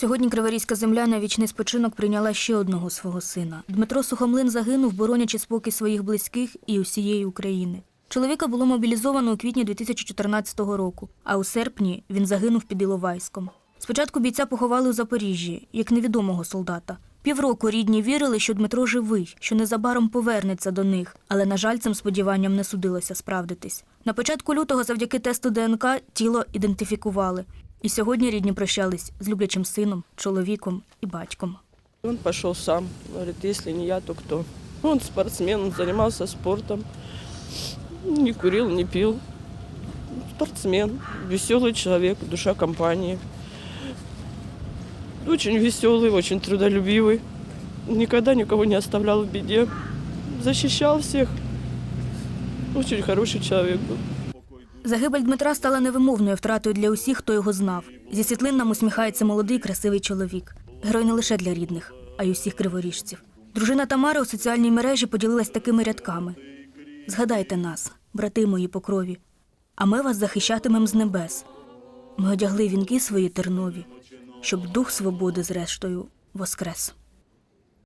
Сьогодні Криворізька земля на вічний спочинок прийняла ще одного свого сина. Дмитро Сухомлин загинув, боронячи спокій своїх близьких і усієї України. Чоловіка було мобілізовано у квітні 2014 року, а у серпні він загинув під Іловайськом. Спочатку бійця поховали у Запоріжжі, як невідомого солдата. Півроку рідні вірили, що Дмитро живий, що незабаром повернеться до них, але, на жаль, цим сподіванням не судилося справдитись. На початку лютого, завдяки тесту ДНК, тіло ідентифікували. І сьогодні рідні прощались з люблячим сином, чоловіком і батьком. Он пошел сам, говорит, если не я, то кто? Он спортсмен, он занимался спортом, не курил, не пил. Спортсмен, веселый человек, душа компании. Очень веселый, очень трудолюбивый. Никогда никого не оставлял в беде. Защищал всех. Очень хороший человек был. Загибель Дмитра стала невимовною втратою для усіх, хто його знав. Зі світлин нам усміхається молодий, красивий чоловік. Герой не лише для рідних, а й усіх криворіжців. Дружина Тамара у соціальній мережі поділилась такими рядками: Згадайте нас, брати мої по крові, а ми вас захищатимем з небес. Ми одягли вінки свої тернові, щоб дух свободи, зрештою, воскрес.